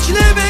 hiçbir gün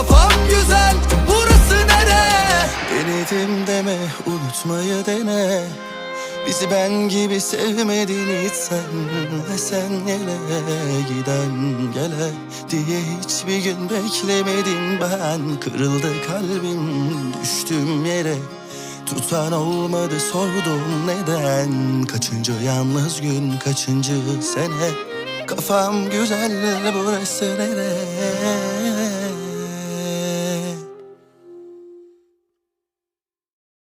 Kafam güzel burası nere? Denedim deme unutmayı dene Bizi ben gibi sevmedin hiç sen sen gele giden gele Diye hiçbir gün beklemedim ben Kırıldı kalbim düştüm yere. Tutan olmadı sordum neden? Kaçıncı yalnız gün kaçıncı sene? Kafam güzel burası nere